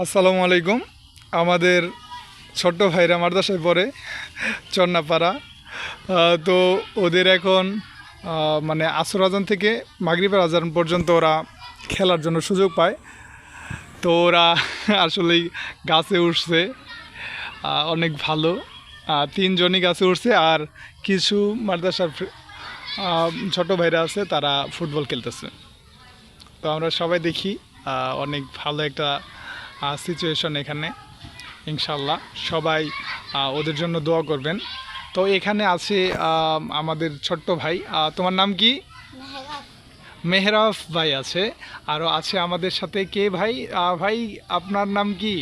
আসসালামু আলাইকুম। আমাদের ছোট্ট ভাইরা মাদ্রাসায় পড়ে চন্নাপাড়া। তো ওদের এখন মানে আসর আজান থেকে মাগরিবের আজান পর্যন্ত ওরা খেলার জন্য সুযোগ পায়। তো ওরা আসলেই গাছে উঠছে। অনেক ভালো। তিনজনই গাছে উঠছে আর কিছু মাদ্রাসার ছোট ভাইরা আছে, তারা ফুটবল খেলতেছে। তো আমরা সবাই দেখি অনেক ভালো একটা সিচুয়েশন এখানে ইনশাল্লাহ সবাই ওদের জন্য দোয়া করবেন। তো এখানে আছে আমাদের ছোট্ট ভাই। তোমার নাম কি? মেহরাফ ভাই আছে। আরও আছে আমাদের সাথে কে ভাই? ভাই আপনার নাম কি?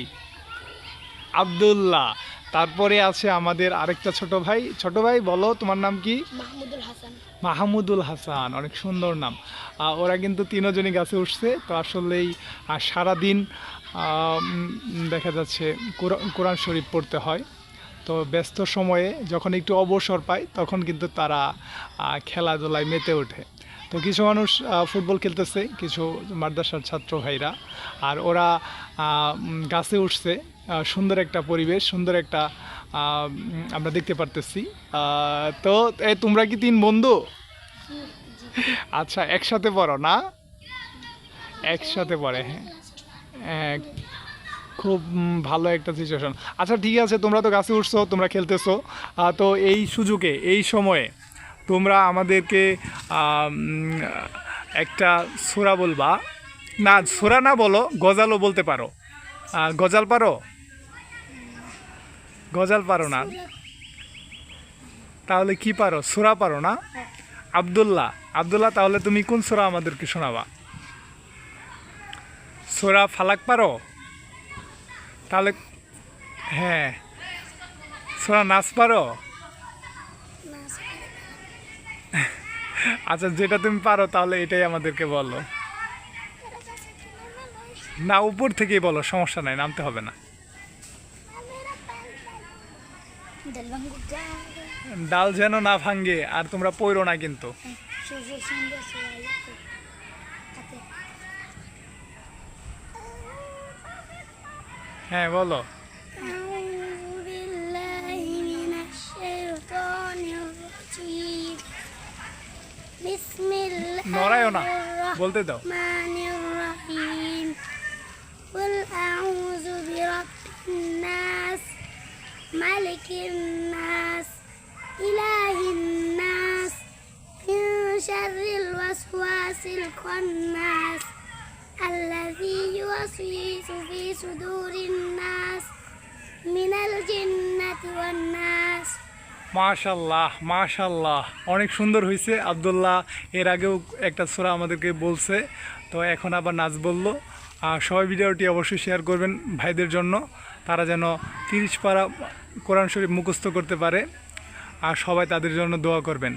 আব্দুল্লাহ। তারপরে আছে আমাদের আরেকটা ছোট ভাই। ছোট ভাই বলো তোমার নাম কি? মাহমুদুল হাসান। মাহমুদুল হাসান অনেক সুন্দর নাম। ওরা কিন্তু তিনজনই গাছে উঠছে তো আসলেই সারাদিন দেখা যাচ্ছে কোরআ- কোরআন শরীফ পড়তে হয়। তো ব্যস্ত সময়ে যখন একটু অবসর পায় তখন কিন্তু তারা খেলাধুলায় মেতে ওঠে। তো কিছু মানুষ ফুটবল খেলতেছে কিছু মাদ্রাসার ছাত্র ভাইরা। আর ওরা গাছে উঠছে সুন্দর একটা পরিবেশ সুন্দর একটা আমরা দেখতে পারতেছি। তো তোমরা কি তিন বন্ধু? আচ্ছা একসাথে পড়ো না? একসাথে পড়ে হ্যাঁ। হ্যাঁ, খুব ভালো একটা সিচুয়েশন আচ্ছা ঠিক আছে, তোমরা তো গাছে উঠছো, তোমরা খেলতেছো। তো এই সুযোগে, এই সময়ে তোমরা আমাদেরকে একটা সোরা বলবা। না, সোরা না বলো, গজালও বলতে পারো। গজাল পারো? গজাল পারো না? তাহলে কি পারো? সোরা পারো না? আবদুল্লাহ আবদুল্লাহ, তাহলে তুমি কোন সোরা আমাদেরকে শোনাবা? সোরা ফালাক পারো? তাহলে হ্যাঁ। সোরা নাচ পারো? আচ্ছা যেটা তুমি পারো তাহলে এটাই আমাদেরকে বলো। না উপর থেকেই বলো সমস্যা নাই নামতে হবে না। ডাল যেন না ভাঙ্গে আর তোমরা পইরো না কিন্তু। হ্যাঁ বলো أعوذ بالله من الشيطان الرجيم بسم الله নড়ায়ও না বলতে দাও الرحمن الرحيم قل أعوذ برب الناس ملك الناس إله الناس من شر الوسواس الخناس الذي يوسوس في صدور الناس من الجنة والناس মাশাল্লাহ মাশাল্লাহ অনেক সুন্দর হয়েছে আবদুল্লাহ এর আগেও একটা সোরা আমাদেরকে বলছে তো এখন আবার নাচ বললো আর সবাই ভিডিওটি অবশ্যই শেয়ার করবেন ভাইদের জন্য তারা যেন তিরিশ পারা কোরআন শরীফ মুখস্থ করতে পারে আর সবাই তাদের জন্য দোয়া করবেন